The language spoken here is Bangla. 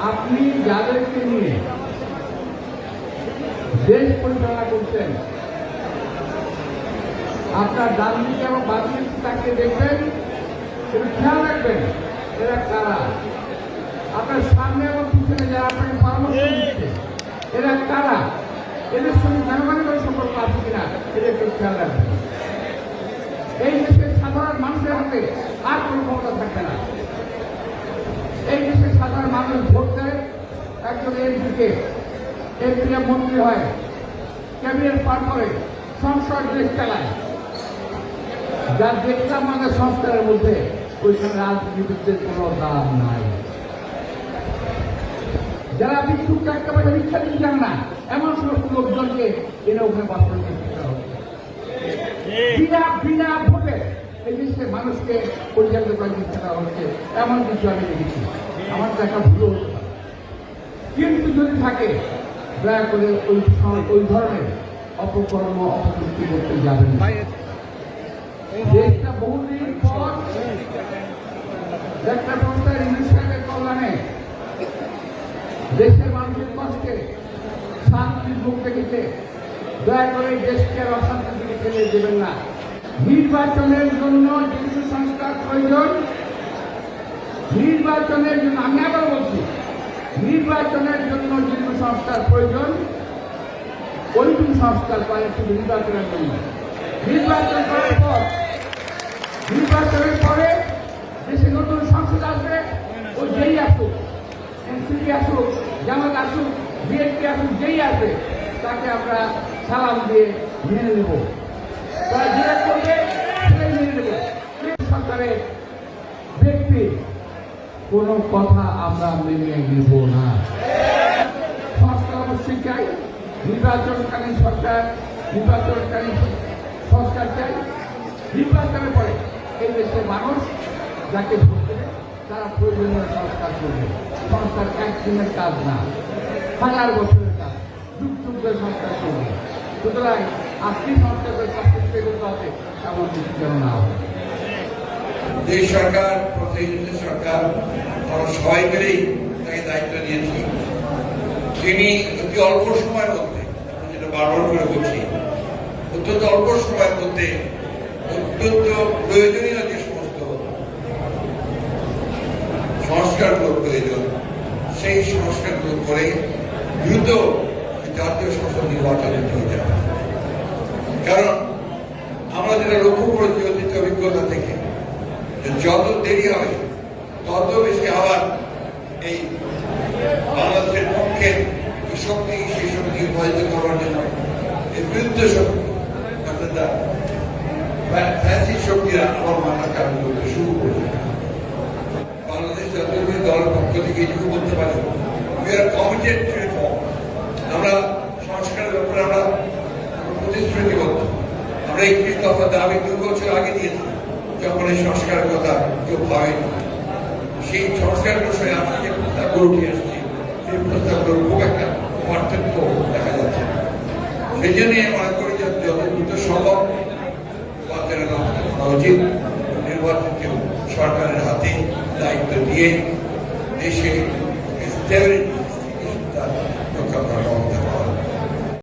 আপনি যাদেরকে নিয়ে দেশ পরিচালনা করছেন আপনার ডান দিকে এবং বাম দিকে তাকে দেখবেন সেটা খেয়াল রাখবেন এরা কারা? আপনার সামনে এবং পিছনে যারা আপনাকে পরামর্শ দিচ্ছে এরা কারা? এদের সঙ্গে জনগণের সম্পর্ক আছে কিনা এটা একটু খেয়াল রাখবেন। এই দেশের সাধারণ মানুষের হাতে আর কোনো ক্ষমতা থাকবে না। এই মানুষ ভোট দেয় একজন এমপিকে, এমপিরা মন্ত্রী হয়, ক্যাবিনেট পার করে সংসদ দেশ চালায়। যা দেখলাম আমাদের সংস্কারের মধ্যে, ওইখানে রাজনীতিবিদদের কোনো দাম নাই। যারা টাকা পয়সা ভিক্ষা দিতে চান না, এমন সমস্ত লোকজনকে এনে ওখানে বাস্তব বিনা বিনা ভোটে এই দেশে মানুষকে পরিচালিত করে দিতে দেওয়া হচ্ছে এমন কিছু আমি দেখেছি। আমার দেখা ভুল হতে পারে কিন্তু যদি থাকে, দয়া করে ওই ওই ধরনের অপকর্ম, অপকৃতি করতে যাবেন দেশের মানুষের কষ্টে, শান্তির দয়া করে দেশকে দিকে ফেলে দেবেন না। নির্বাচনের জন্য কিছু সংস্কার প্রয়োজন নির্বাচনের জন্য, আমি আবার বলছি, নির্বাচনের জন্য যেটুকু সংস্কার প্রয়োজন ওইটুকু সংস্কার করে শুধু নির্বাচনের জন্য। নির্বাচন করার পর, নির্বাচনের পরে দেশে নতুন সংসদ আসবে, ও যেই আসুক, এনসিপি আসুক, জামাত আসুক, বিএনপি আসুক, যেই আসবে, তাকে আমরা সালাম দিয়ে মেনে নেব। তারা যেটা করবে, সেটাই মেনে নেব। সরকারের কোনো কথা আমরা মেনে নেব না। সংস্কার অবশ্যই চাই, নির্বাচনকালীন সরকার, নির্বাচনকালীন সংস্কার চাই। নির্বাচনের পরে এই দেশের মানুষ যাকে ভোট দেবে, তারা প্রয়োজনীয় সংস্কার করবে। সংস্কার একদিনের কাজ না, হাজার বছরের কাজ যুগ যুগ ধরে সংস্কার করবে। সুতরাং আজকে সংস্কার করে সব কিছু করতে হবে এমন কিছু যেন না হয়। যে সরকার প্রতিনিধি সরকার, আমরা সবাই মিলেই তাকে দায়িত্ব দিয়েছি। তিনি অতি অল্প সময়ের মধ্যে যেটা বারবার করে বলছি, অত্যন্ত অল্প সময়ের মধ্যে অত্যন্ত প্রয়োজনীয় যে সমস্ত সংস্কারগুলো প্রয়োজন, সেই সংস্কারগুলো করে দ্রুত জাতীয় সংসদ নির্বাচনে হয়ে যাবে। কারণ আমরা যেটা লক্ষ্য করেছি অতীত অভিজ্ঞতা থেকে যত দেরি হবে, তত বেশি আবার এই বাংলাদেশের পক্ষে শক্তি, সেই শক্তি উপায়িত করার জন্য এই বিরুদ্ধ শক্তি শক্তিরা কাজ করতে শুরু বাংলাদেশ জাতীয় দলের পক্ষ থেকে এইটুকু বলতে পারি we are committed to reform আমরা সংস্কারের ব্যাপারে আমরা প্রতিশ্রুতিবদ্ধ আমরা একত্রিশ দফা দাবি দুই বছর আগে দিয়েছি। যখন এই সংস্কারের কথা কেউ ভাবেনি সেই সংস্কার বিষয়ে আমরা যে প্রস্তাবগুলো উঠে আসছি সেই প্রস্তাবগুলোর খুব একটা পার্থক্য দেখা যাচ্ছে সেই জন্যই মনে করি যে যত দ্রুত সম্ভব বাচ্চারা করা উচিত। নির্বাচিত সরকারের হাতে দায়িত্ব দিয়ে দেশে স্টেবিলিটি